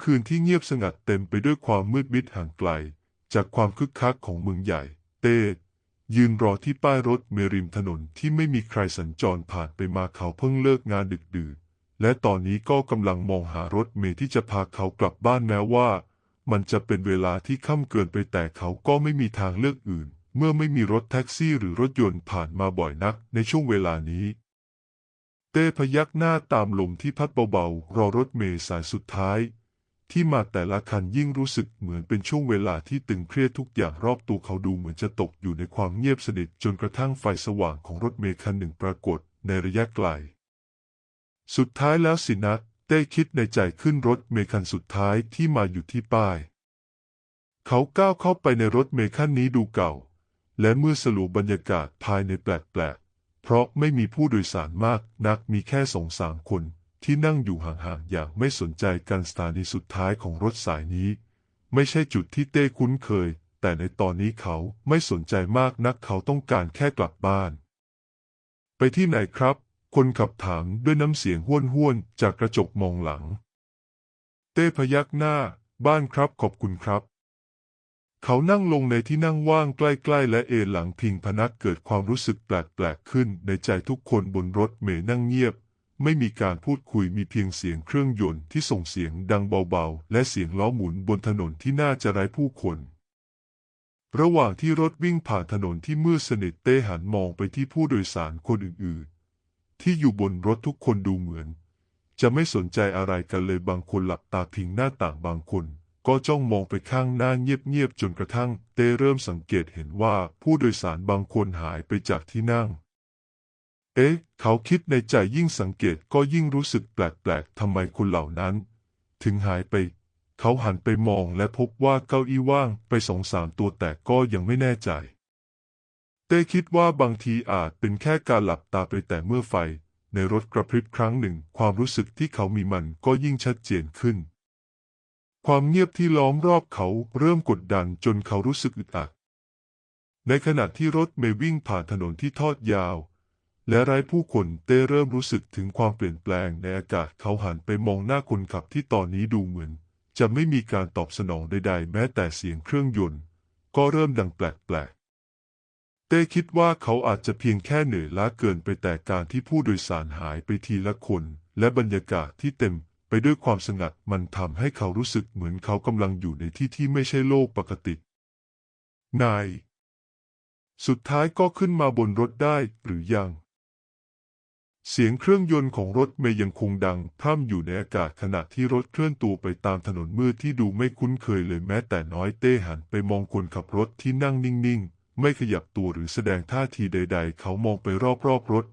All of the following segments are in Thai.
ค่ำคืนที่เงียบสงัดเต็มไปด้วยความมืดมิดห่างไกล จากความคึกคักของเมืองใหญ่ เต้ยืนรอที่ป้ายรถเมริมถนนที่ไม่มีใครสัญจรผ่านไปมาเขาเพิ่งเลิกงานดึกดื่นและตอนนี้ก็กำลังมองหารถเมที่จะพาเขากลับบ้านแม้ว่า มันจะเป็นเวลาที่ค่ำเกินไปแต่เขาก็ไม่มีทางเลือกอื่น เมื่อไม่มีรถแท็กซี่หรือรถยนต์ผ่านมาบ่อยนักในช่วงเวลานี้ เต้พยักหน้าตามลมที่พัดเบาๆรอรถเมสายสุดท้าย ที่มาแต่ละคันยิ่งรู้สึกเหมือนเป็นช่วงเวลาที่ตึงเครียดทุกอย่างรอบตัวเขาดูเหมือนจะตกอยู่ในความเงียบสนิทจนกระทั่งไฟสว่างของรถเมล์คันหนึ่งปรากฏในระยะไกล สุดท้ายแล้วสินะเต้คิดในใจขึ้นรถเมล์คันสุดท้ายที่มาอยู่ที่ป้าย เขาก้าวเข้าไปในรถเมล์คันนี้ดูเก่า และเมื่อสรุปบรรยากาศภายในแปลกๆเพราะไม่มีผู้โดยสารมากนักมีแค่สองสามคน ที่นั่งอยู่ห่างๆอย่างไม่สนใจกันสถานีสุดท้ายของรถสายนี้ ไม่ใช่จุดที่เต้คุ้นเคย แต่ในตอนนี้เขาไม่สนใจมากนักเขาต้องการแค่กลับบ้าน ไปที่ไหนครับ คนขับถามด้วยน้ำเสียงห้วนห้วนๆจากกระจกมองหลัง เต้พยักหน้า บ้านครับขอบคุณครับเขานั่งลงในที่นั่งว่างใกล้ๆ และเอนหลังพิงพนักเกิดความรู้สึกแปลกๆขึ้นในใจทุกคนบนรถเมล์นั่งเงียบ ไม่มีการพูดคุยมีเพียงเสียงเครื่องยนต์ที่ส่งเสียงดังเบาๆ และเสียงล้อหมุนบนถนนที่น่าจะไร้ผู้คน ระหว่างที่รถวิ่งผ่านถนนที่มืดสนิทเต้หันมองไปที่ผู้โดยสารคนอื่นๆ ที่อยู่บนรถทุกคนดูเหมือน จะไม่สนใจอะไรกันเลยบางคนหลับตาพิงหน้าต่างบางคน ก็จ้องมองไปข้างหน้าเงียบๆจนกระทั่งเต้เริ่มสังเกตเห็นว่าผู้โดยสารบางคนหายไปจากที่นั่ง เอ๊ะ เขาคิดในใจยิ่งสังเกตก็ยิ่งรู้สึกแปลกๆทำไมคนเหล่านั้น ถึงหายไป เขาหันไปมองและพบว่าเก้าอี้ว่างไปสองสามตัวแต่ก็ยังไม่แน่ใจ เต้คิดว่าบางทีอาจเป็นแค่การหลับตาไปแต่เมื่อไฟ ในรถกระพริบครั้งหนึ่ง ความรู้สึกที่เขามีมันก็ยิ่งชัดเจนขึ้น ความเงียบที่ล้อมรอบเขาเริ่มกดดันจนเขารู้สึกอึดอัดในขณะที่รถเมล์วิ่งผ่านถนนที่ทอดยาว และไร้ผู้คนเต้เริ่มรู้สึกถึงความเปลี่ยนแปลงในอากาศเขาหันไปมองหน้าคนขับที่ตอนนี้ดูเหมือน จะไม่มีการตอบสนองใดๆ แม้แต่เสียงเครื่องยนต์ ก็เริ่มดังแปลกๆ เต้คิดว่าเขาอาจจะเพียงแค่เหนื่อยล้าเกินไปแต่การที่ผู้โดยสารหายไปทีละคน และบรรยากาศที่เต็มไปด้วยความสงัดมันทำให้เขารู้สึกเหมือนเขากำลังอยู่ในที่ที่ไม่ใช่โลกปกติ นาย สุดท้ายก็ขึ้นมาบนรถได้หรือยัง เสียงเครื่องยนต์ของรถเมย์ยังคงดังพร่ำอยู่ในอากาศขณะที่รถเคลื่อนตัวไปตามถนนมืดที่ดูไม่คุ้นเคยเลยแม้แต่น้อยเต้หันไปมองคนขับรถที่นั่งนิ่งๆ ไม่ขยับตัวหรือแสดงท่าทีใด ๆ เขามองไปรอบๆรถ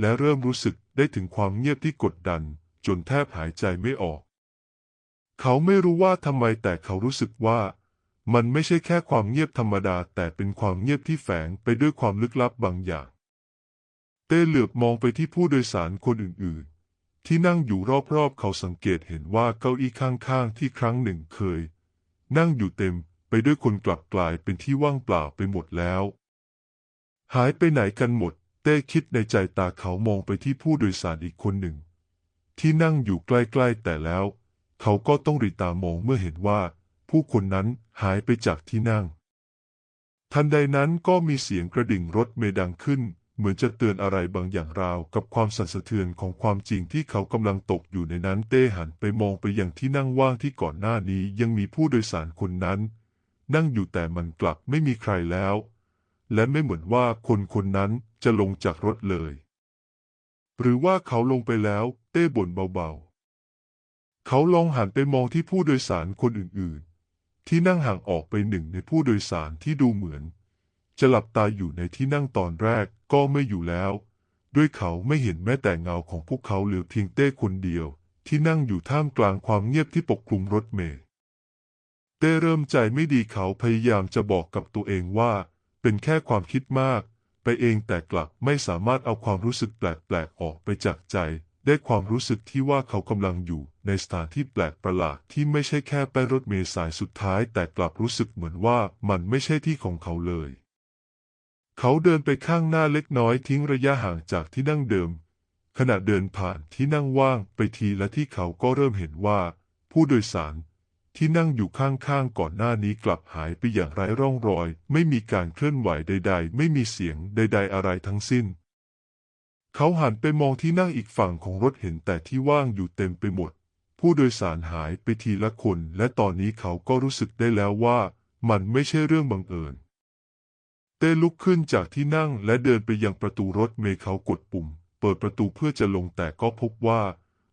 และเริ่มรู้สึกได้ถึงความเงียบที่กดดัน จนแทบหายใจไม่ออก เขาไม่รู้ว่าทำไมแต่เขารู้สึกว่า มันไม่ใช่แค่ความเงียบธรรมดา แต่เป็นความเงียบที่แฝงไปด้วยความลึกลับบางอย่าง ต้เหลือบมองไปที่ผู้โดยสารคนอื่นๆ ที่นั่งอยู่รอบๆ เขาสังเกตเห็นว่าเก้าอี้ข้างๆ ที่ครั้งหนึ่งเคย นั่งอยู่เต็มไปด้วยคนกลับกลายเป็นที่ว่างเปล่าไปหมดแล้ว หายไปไหนกันหมด เต้คิดในใจตาเขามองไปที่ผู้โดยสารอีกคนหนึ่ง ที่นั่งอยู่ใกล้ๆ แต่แล้ว เขาก็ต้องรีตามองเมื่อเห็นว่า ผู้คนนั้นหายไปจากที่นั่ง ทันใดนั้นก็มีเสียงกระดิ่งรถเมล์ดังขึ้น เหมือนจะเตือนอะไรบางอย่างราวกับความสั่นสะเทือนของความจริงที่เขากำลังตกอยู่ในนั้นเต้หันไปมองไปยังที่นั่งว่างที่ก่อนหน้านี้ยังมีผู้โดยสารคนนั้น นั่งอยู่แต่มันกลับไม่มีใครแล้ว และไม่เหมือนว่าคนคนนั้นจะลงจากรถเลย หรือว่าเขาลงไปแล้วเต้บ่นเบาๆ เขาลองหันไปมองที่ผู้โดยสารคนอื่นๆ ที่นั่งห่างออกไปหนึ่งในผู้โดยสารที่ดูเหมือน จะหลับตาอยู่ในที่นั่งตอนแรกก็ไม่อยู่แล้ว ด้วยเขาไม่เห็นแม้แต่เงาของพวกเขาเหลือเพียงเต้คนเดียว ที่นั่งอยู่ท่ามกลางความเงียบที่ปกคลุมรถเมล์เต้เริ่มใจไม่ดีเขาพยายามจะบอกกับตัวเองว่า เป็นแค่ความคิดมาก ไปเองแต่กลับไม่สามารถเอาความรู้สึกแปลกๆออกไปจากใจ ได้ความรู้สึกที่ว่าเขากำลังอยู่ในสถานที่แปลกประหลาดที่ไม่ใช่แค่ไปรถเมล์สายสุดท้าย แต่กลับรู้สึกเหมือนว่ามันไม่ใช่ที่ของเขาเลย เขาเดินไปข้างหน้าเล็กน้อยทิ้งระยะห่างจากที่นั่งเดิม ขณะเดินผ่านที่นั่งว่างไปทีละที่เขาก็เริ่มเห็นว่า ผู้โดยสารที่นั่งอยู่ข้างๆก่อนหน้านี้กลับหายไปอย่างไร้ร่องรอย ไม่มีการเคลื่อนไหวใด ๆ ไม่มีเสียงใด ๆ อะไรทั้งสิ้น เขาหันไปมองที่นั่งอีกฝั่งของรถเห็นแต่ที่ว่างอยู่เต็มไปหมด ผู้โดยสารหายไปทีละคน และตอนนี้เขาก็รู้สึกได้แล้วว่า มันไม่ใช่เรื่องบังเอิญ เต้ลุกขึ้นจากที่นั่งและเดินไปยังประตูรถเมล์เขากดปุ่ม เปิดประตูเพื่อจะลงแต่ก็พบว่า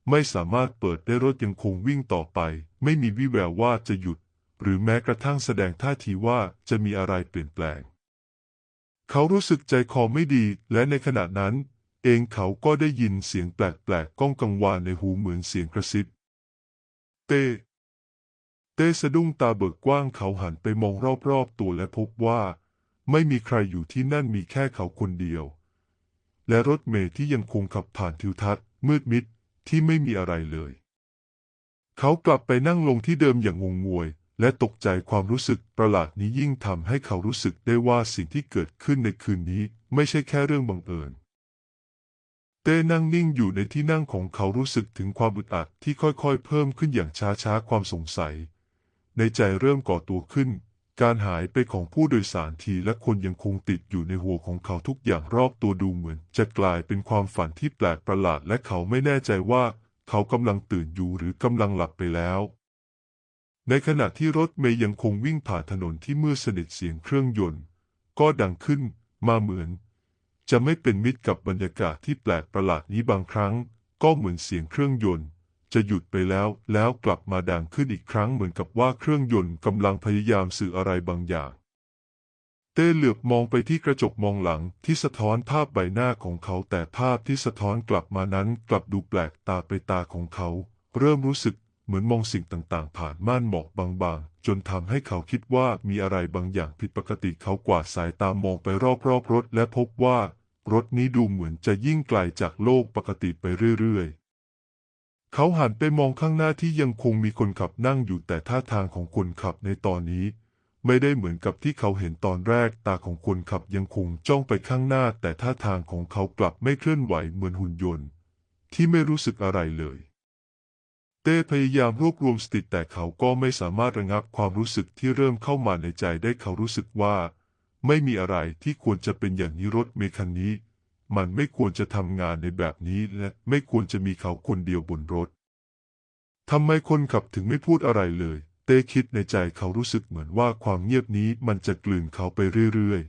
ไม่สามารถเปิดได้รถยังคงวิ่งต่อไป ไม่มีวี่แววว่าจะหยุด หรือแม้กระทั่งแสดงท่าทีว่าจะมีอะไรเปลี่ยนแปลง เขารู้สึกใจคอไม่ดี และในขณะนั้น เองเขาก็ได้ยินเสียงแปลกๆก้องกังวานในหูเหมือนเสียงกระซิบ เต้เต้สะดุ้งตาเบิกกว้างเขาหันไปมองรอบๆตัวและพบว่า ไม่มีใครอยู่ที่นั่นมีแค่เขาคนเดียว และรถเมล์ที่ยังคงขับผ่านทิวทัศน์ มืดมิดที่ไม่มีอะไรเลย เขากลับไปนั่งลงที่เดิมอย่างงงงวย และตกใจความรู้สึกประหลาดนี้ยิ่งทำให้เขารู้สึกได้ว่าสิ่งที่เกิดขึ้นในคืนนี้ไม่ใช่แค่เรื่องบังเอิญเต้นั่งนิ่งอยู่ในที่นั่งของเขารู้สึกถึงความอึดอัดที่ค่อยๆ เพิ่มขึ้นอย่างช้าๆ ความสงสัย ในใจเริ่มก่อตัวขึ้น การหายไปของผู้โดยสารทีและคนยังคงติดอยู่ในหัวของเขาทุกอย่างรอบตัวดูเหมือน จะกลายเป็นความฝันที่แปลกประหลาดและเขาไม่แน่ใจว่า เขากำลังตื่นอยู่หรือกำลังหลับไปแล้ว ในขณะที่รถเมย์ยังคงวิ่งผ่านถนนที่มืดสนิทเสียงเครื่องยนต์ ก็ดังขึ้นมาเหมือน จะไม่เป็นมิตรกับบรรยากาศที่แปลกประหลาดนี้บางครั้ง ก็เหมือนเสียงเครื่องยนต์ จะหยุดไปแล้ว แล้วกลับมาดังขึ้นอีกครั้งเหมือนกับว่าเครื่องยนต์กำลังพยายามสื่ออะไรบางอย่าง เต้เหลือบมองไปที่กระจกมองหลังที่สะท้อนภาพใบหน้าของเขาแต่ภาพที่สะท้อนกลับมานั้นกลับดูแปลกตาไปตาของเขา เริ่มรู้สึกเหมือนมองสิ่งต่างๆ ผ่านม่านหมอกบางๆ จนทำให้เขาคิดว่ามีอะไรบางอย่างผิดปกติเขากวาดสายตามองไปรอบๆรถ และพบว่ารถนี้ดูเหมือนจะยิ่งไกลจากโลกปกติไปเรื่อยๆ เขาหันไปมองข้างหน้าที่ยังคงมีคนขับนั่งอยู่แต่ท่าทางของคนขับในตอนนี้ ไม่ได้เหมือนกับที่เขาเห็นตอนแรก ตาของคนขับยังคงจ้องไปข้างหน้า แต่ท่าทางของเขากลับไม่เคลื่อนไหวเหมือนหุ่นยนต์ ที่ไม่รู้สึกอะไรเลย เต้พยายามรวบรวมสติแต่เขาก็ไม่สามารถระงับความรู้สึกที่เริ่มเข้ามาในใจได้เขารู้สึกว่า ไม่มีอะไรที่ควรจะเป็นอย่างนี้รถเมคันนี้ มันไม่ควรจะทำงานในแบบนี้และไม่ควรจะมีเขาคนเดียวบนรถทำไมคนขับถึงไม่พูดอะไรเลย เต้คิดในใจเขารู้สึกเหมือนว่าความเงียบนี้มันจะกลืนเขาไปเรื่อย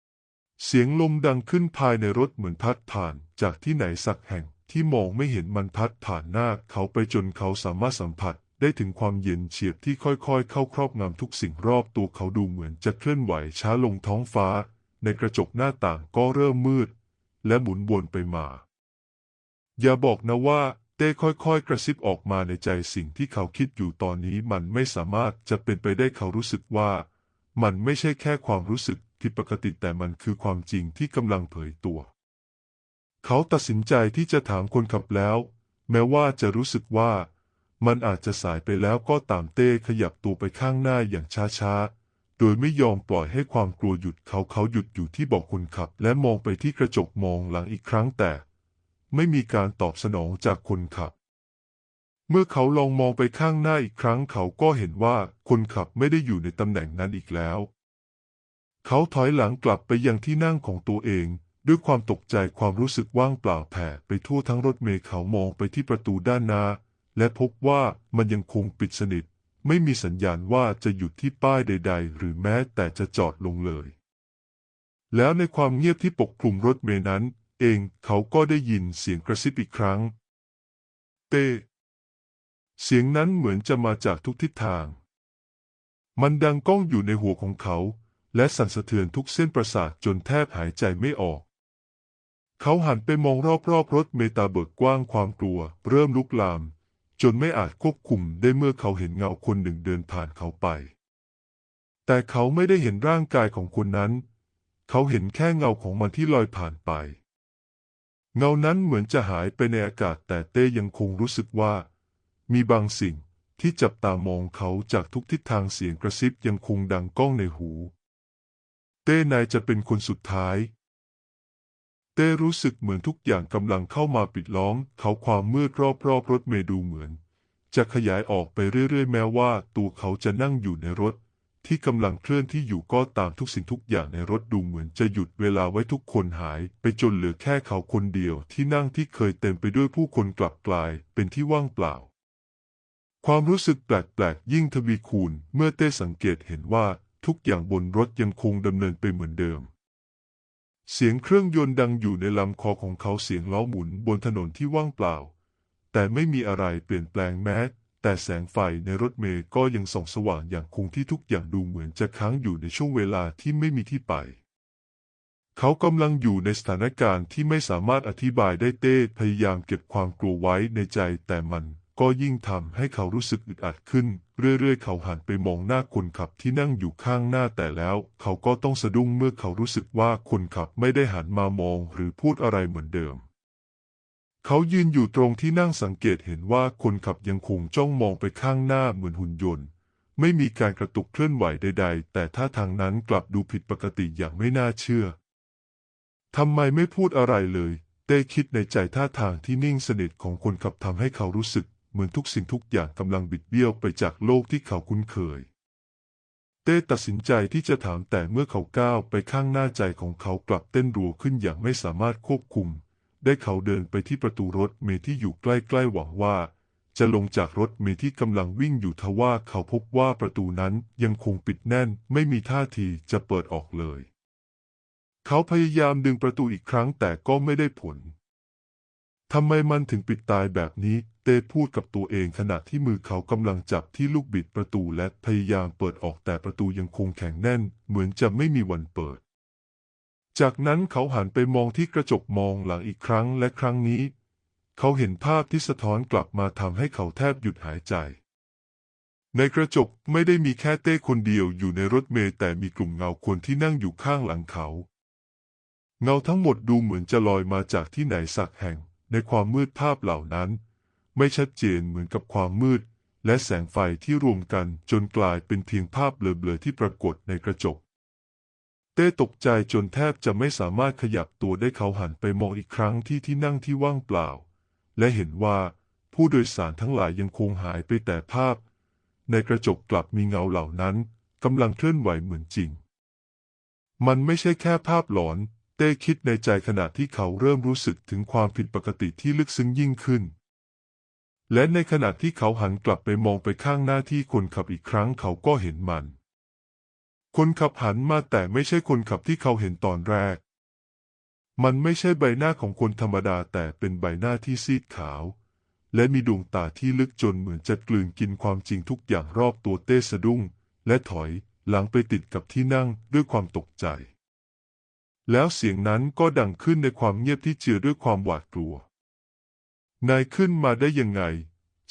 ๆ เสียงลมดังขึ้นภายในรถเหมือนพัดผ่านจากที่ไหนสักแห่งที่มองไม่เห็นมันพัดผ่านหน้าเขาไปจนเขาสามารถสัมผัสได้ถึงความเย็นเฉียบที่ค่อยๆ เข้าครอบงำทุกสิ่งรอบตัวเขาดูเหมือนจะเคลื่อนไหวช้าลงท้องฟ้า ในกระจกหน้าต่างก็เริ่มมืด และหมุนวนไปมา อย่าบอกนะว่าเต้ค่อยๆ กระซิบออกมาในใจสิ่งที่เขาคิดอยู่ตอนนี้มันไม่สามารถจะเป็นไปได้เขารู้สึกว่า มันไม่ใช่แค่ความรู้สึกผิดปกติแต่มันคือความจริงที่กำลังเผยตัว เขาตัดสินใจที่จะถามคนขับแล้ว แม้ว่าจะรู้สึกว่า มันอาจจะสายไปแล้วก็ตามเต้ขยับตัวไปข้างหน้าอย่างช้าๆ โดยไม่ยอมปล่อยให้ความกลัวหยุดเขาเขาหยุดอยู่ที่บอกคนขับ และมองไปที่กระจกมองหลังอีกครั้งแต่ ไม่มีการตอบสนองจากคนขับ เมื่อเขาลองมองไปข้างหน้าอีกครั้งเขาก็เห็นว่าคนขับไม่ได้อยู่ในตำแหน่งนั้นอีกแล้ว เขาถอยหลังกลับไปยังที่นั่งของตัวเองด้วยความตกใจความรู้สึกว่างเปล่าแผ่ไปทั่วทั้งรถเมล์เขามองไปที่ประตูด้านหน้า และพบว่ามันยังคงปิดสนิท ไม่มีสัญญาณว่าจะหยุดที่ป้ายใด ๆ หรือแม้แต่จะจอดลงเลย แล้วในความเงียบที่ปกคลุมรถเมล์นั้น เองเขาก็ได้ยินเสียงกระซิบอีกครั้ง เต้เสียงนั้นเหมือนจะมาจากทุกทิศทาง มันดังก้องอยู่ในหัวของเขา และสั่นสะเทือนทุกเส้นประสาทจนแทบหายใจไม่ออก เขาหันไปมองรอบๆรถเมตาเบิกกว้างความกลัว เริ่มลุกลาม จนไม่อาจควบคุมได้เมื่อเขาเห็นเงาคนหนึ่งเดินผ่านเขาไป แต่เขาไม่ได้เห็นร่างกายของคนนั้น เขาเห็นแค่เงาของมันที่ลอยผ่านไป เงานั้นเหมือนจะหายไปในอากาศแต่เต้ยังคงรู้สึกว่า มีบางสิ่งที่จับตามองเขาจากทุกทิศทางเสียงกระซิบยังคงดังก้องในหู เต้นายจะเป็นคนสุดท้าย เต้รู้สึกเหมือนทุกอย่างกำลังเข้ามาปิดล้อมเขาความมืดรอบๆรถเมล์ดูเหมือน จะขยายออกไปเรื่อยๆ แม้ว่าตัวเขาจะนั่งอยู่ในรถ ที่กำลังเคลื่อนที่อยู่ก็ตามทุกสิ่งทุกอย่างในรถดูเหมือนจะหยุดเวลาไว้ทุกคนหาย ไปจนเหลือแค่เขาคนเดียวที่นั่งที่เคยเต็มไปด้วยผู้คนกลับกลายเป็นที่ว่างเปล่า ความรู้สึกแปลกๆยิ่งทวีคูณเมื่อเต้สังเกตเห็นว่าทุกอย่างบนรถยังคงดำเนินไปเหมือนเดิม เสียงเครื่องยนต์ดังอยู่ในลำคอของเขาเสียงล้อหมุนบนถนนที่ว่างเปล่า แต่ไม่มีอะไรเปลี่ยนแปลงแม้ แต่แสงไฟในรถเมล์ก็ยังส่องสว่างอย่างคงที่ทุกอย่างดูเหมือนจะค้างอยู่ในช่วงเวลาที่ไม่มีที่ไป เขากำลังอยู่ในสถานการณ์ที่ไม่สามารถอธิบายได้เต้พยายามเก็บความกลัวไว้ในใจแต่มัน ก็ยิ่งทำให้เขารู้สึกอึดอัดขึ้น เรื่อยๆ เขาหันไปมองหน้าคนขับที่นั่งอยู่ข้างหน้าแต่แล้ว เขาก็ต้องสะดุ้งเมื่อเขารู้สึกว่าคนขับไม่ได้หันมามองหรือพูดอะไรเหมือนเดิม เขายืนอยู่ตรงที่นั่งสังเกตเห็นว่าคนขับยังคงจ้องมองไปข้างหน้าเหมือนหุ่นยนต์ ไม่มีการกระตุกเคลื่อนไหวใด ๆ แต่ท่าทางนั้นกลับดูผิดปกติอย่างไม่น่าเชื่อทำไมไม่พูดอะไรเลย เต้คิดในใจท่าทางที่นิ่งสนิทของคนขับทำให้เขารู้สึก เหมือนทุกสิ่งทุกอย่างกำลังบิดเบี้ยวไปจากโลกที่เขาคุ้นเคย เต้ตัดสินใจที่จะถามแต่เมื่อเขาก้าวไปข้างหน้าใจของเขากลับเต้นรัวขึ้นอย่างไม่สามารถควบคุม ได้เขาเดินไปที่ประตูรถเมล์ที่อยู่ใกล้ๆหวังว่า จะลงจากรถเมล์ที่กำลังวิ่งอยู่ทว่าเขาพบว่าประตูนั้นยังคงปิดแน่น ไม่มีท่าทีจะเปิดออกเลย เขาพยายามดึงประตูอีกครั้งแต่ก็ไม่ได้ผล ทำไมมันถึงปิดตายแบบนี้ เต้พูดกับตัวเองขณะที่มือเขากำลังจับที่ลูกบิดประตูและพยายามเปิดออกแต่ประตูยังคงแข็งแน่น เหมือนจะไม่มีวันเปิด จากนั้นเขาหันไปมองที่กระจกมองหลังอีกครั้งและครั้งนี้ เขาเห็นภาพที่สะท้อนกลับมาทำให้เขาแทบหยุดหายใจในกระจกไม่ได้มีแค่เต้คนเดียวอยู่ในรถเมล์แต่มีกลุ่มเงาคนที่นั่งอยู่ข้างหลังเขา เงาทั้งหมดดูเหมือนจะลอยมาจากที่ไหนสักแห่ง ในความมืดภาพเหล่านั้น ไม่ชัดเจนเหมือนกับความมืด และแสงไฟที่รวมกันจนกลายเป็นเพียงภาพเบลอๆที่ปรากฏในกระจก เต้ตกใจจนแทบจะไม่สามารถขยับตัวได้เขาหันไปมองอีกครั้งที่ที่นั่งที่ว่างเปล่า และเห็นว่าผู้โดยสารทั้งหลายยังคงหายไปแต่ภาพ ในกระจกกลับมีเงาเหล่านั้นกำลังเคลื่อนไหวเหมือนจริง มันไม่ใช่แค่ภาพหลอน ต้คิดในใจขณะที่เขาเริ่มรู้สึกถึงความผิดปกติที่ลึกซึ้งยิ่งขึ้น และในขณะที่เขาหันกลับไปมองไปข้างหน้าที่คนขับอีกครั้งเขาก็เห็นมัน คนขับหันมาแต่ไม่ใช่คนขับที่เขาเห็นตอนแรก มันไม่ใช่ใบหน้าของคนธรรมดาแต่เป็นใบหน้าที่ซีดขาว และมีดวงตาที่ลึกจนเหมือนจะกลืนกินความจริงทุกอย่างรอบตัวเต้สะดุ้ง และถอยหลังไปติดกับที่นั่งด้วยความตกใจ แล้วเสียงนั้นก็ดังขึ้นในความเงียบที่เจือด้วยความหวาดกลัว นายขึ้นมาได้ยังไง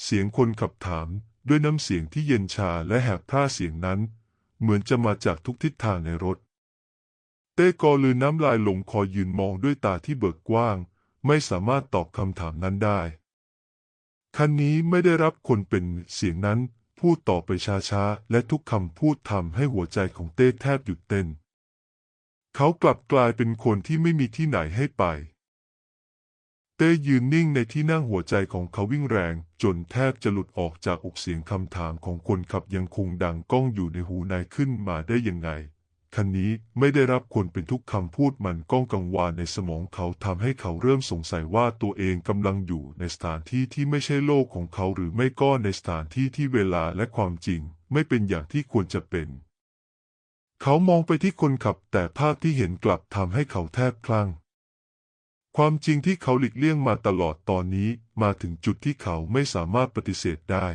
เสียงคนขับถามด้วยน้ำเสียงที่เย็นชาและแหบพร่าเสียงนั้น เหมือนจะมาจากทุกทิศทางในรถ เต้กอลืนน้ำลายหลงคอยืนมองด้วยตาที่เบิกกว้าง ไม่สามารถตอบคำถามนั้นได้ คันนี้ไม่ได้รับคนเป็นเสียงนั้นพูดต่อไปช้าๆ และทุกคำพูดทำให้หัวใจของเต้แทบหยุดเต้น เขากลับกลายเป็นคนที่ไม่มีที่ไหนให้ไป เต้ยืนนิ่งในที่นั่งหัวใจของเขาวิ่งแรง จนแทบจะหลุดออกจากอกเสียงคำถามของคนขับยังคงดังก้องอยู่ในหูนายขึ้นมาได้ยังไงคันนี้ไม่ได้รับคนเป็นทุกคำพูดมันก้องกังวานในสมองเขาทำให้เขาเริ่มสงสัยว่าตัวเองกำลังอยู่ในสถานที่ที่ไม่ใช่โลกของเขาหรือไม่ก็ในสถานที่ที่เวลาและความจริง ไม่เป็นอย่างที่ควรจะเป็น เขามองไปที่คนขับแต่ภาพที่เห็นกลับทำให้เขาแทบคลั่ง ความจริงที่เขาหลีกเลี่ยงมาตลอดตอนนี้มาถึงจุดที่เขาไม่สามารถปฏิเสธได้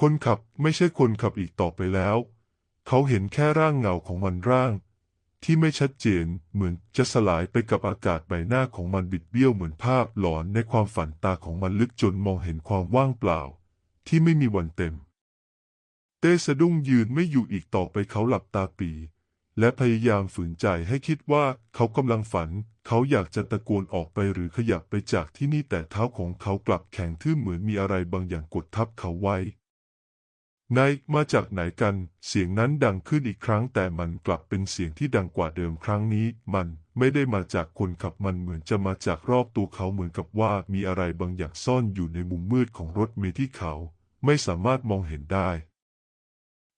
คนขับไม่ใช่คนขับอีกต่อไปแล้ว เขาเห็นแค่ร่างเงาของมันร่าง ที่ไม่ชัดเจนเหมือนจะสลายไปกับอากาศใบหน้าของมันบิดเบี้ยวเหมือนภาพหลอนในความฝันตาของมันลึกจนมองเห็นความว่างเปล่า ที่ไม่มีวันเต็ม เต้สะดุ้งยืนไม่อยู่อีกต่อไปเขาหลับตาปี และพยายามฝืนใจให้คิดว่าเขากำลังฝัน เขาอยากจะตะโกนออกไปหรือขยับไปจากที่นี่แต่เท้าของเขากลับแข็งทื่อเหมือนมีอะไรบางอย่างกดทับเขาไว้นายมาจากไหนกัน เสียงนั้นดังขึ้นอีกครั้ง แต่มันกลับเป็นเสียงที่ดังกว่าเดิมครั้งนี้ มันไม่ได้มาจากคนขับมันเหมือนจะมาจากรอบตัวเขาเหมือนกับว่ามีอะไรบางอย่างซ่อนอยู่ในมุมมืดของรถเมล์ที่เขา ไม่สามารถมองเห็นได้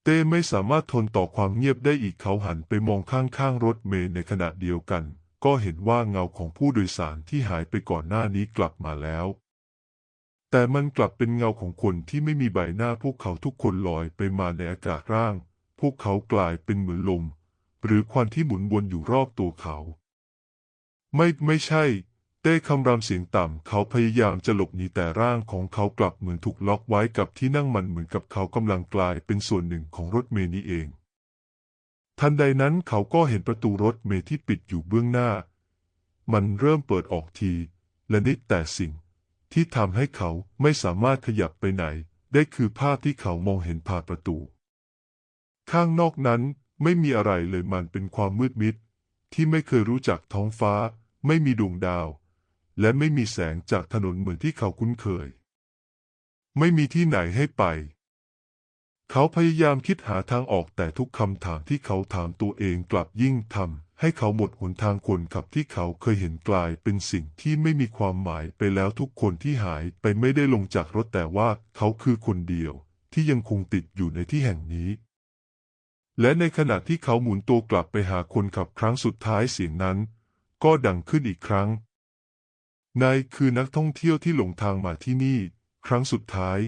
เต้ไม่สามารถทนต่อความเงียบได้อีกเขาหันไปมองข้างๆรถเมล์ในขณะเดียวกัน ก็เห็นว่าเงาของผู้โดยสารที่หายไปก่อนหน้านี้กลับมาแล้ว แต่มันกลับเป็นเงาของคนที่ไม่มีใบหน้าพวกเขาทุกคนลอยไปมาในอากาศร่าง พวกเขากลายเป็นเหมือนลม หรือควันที่หมุนวนอยู่รอบตัวเขา ไม่ไม่ใช่ เต้คำรามเสียงต่ำ เขาพยายามจะหลบหนีแต่ร่างของเขากลับเหมือนถูกล็อกไว้กับที่นั่งมันเหมือนกับเขากำลังกลายเป็นส่วนหนึ่งของรถเมล์นี้เอง ทันใดนั้นเขาก็เห็นประตูรถเมล์ที่ปิดอยู่เบื้องหน้า มันเริ่มเปิดออกทีและนิดแต่สิ่ง ที่ทำให้เขาไม่สามารถขยับไปไหน ได้คือภาพที่เขามองเห็นผ่านประตู ข้างนอกนั้นไม่มีอะไรเลยมันเป็นความมืดมิด ที่ไม่เคยรู้จักท้องฟ้า ไม่มีดวงดาว และไม่มีแสงจากถนนเหมือนที่เขาคุ้นเคย ไม่มีที่ไหนให้ไป เขาพยายามคิดหาทางออกแต่ทุกคำถามที่เขาถามตัวเองกลับยิ่งทำให้เขาหมดหนทางคนขับที่เขาเคยเห็นกลายเป็นสิ่งที่ไม่มีความหมายไปแล้วทุกคนที่หายไปไม่ได้ลงจากรถแต่ว่าเขาคือคนเดียว ที่ยังคงติดอยู่ในที่แห่งนี้และในขณะที่เขาหมุนตัวกลับไปหาคนขับครั้งสุดท้ายเสียงนั้น ก็ดังขึ้นอีกครั้ง นายคือนักท่องเที่ยวที่หลงทางมาที่นี่ ครั้งสุดท้าย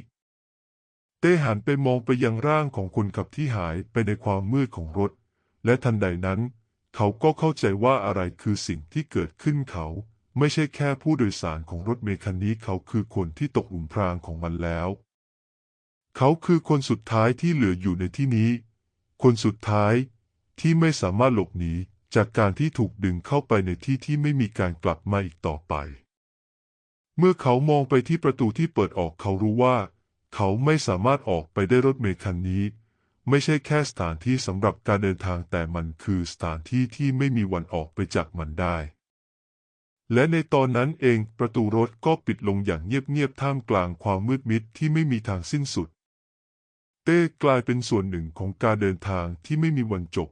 เต้หันไปมองไปยังร่างของคนขับที่หายไปในความมืดของรถ และทันใดนั้น เขาก็เข้าใจว่าอะไรคือสิ่งที่เกิดขึ้นเขา ไม่ใช่แค่ผู้โดยสารของรถเมคันนี้เขาคือคนที่ตกหลุมพรางของมันแล้ว เขาคือคนสุดท้ายที่เหลืออยู่ในที่นี้ คนสุดท้ายที่ไม่สามารถหลบหนีจากการที่ถูกดึงเข้าไปในที่ที่ไม่มีการกลับมาอีกต่อไป มื่อเขามองไปที่ประตูที่เปิดออกเขารู้ว่า เขาไม่สามารถออกไปได้รถเมล์คันนี้ ไม่ใช่แค่สถานที่สำหรับการเดินทางแต่มันคือสถานที่ที่ไม่มีวันออกไปจากมันได้ และในตอนนั้นเองประตูรถก็ปิดลงอย่างเงียบๆท่ามกลางความมืดมิดที่ไม่มีทางสิ้นสุด เต้กลายเป็นส่วนหนึ่งของการเดินทางที่ไม่มีวันจบ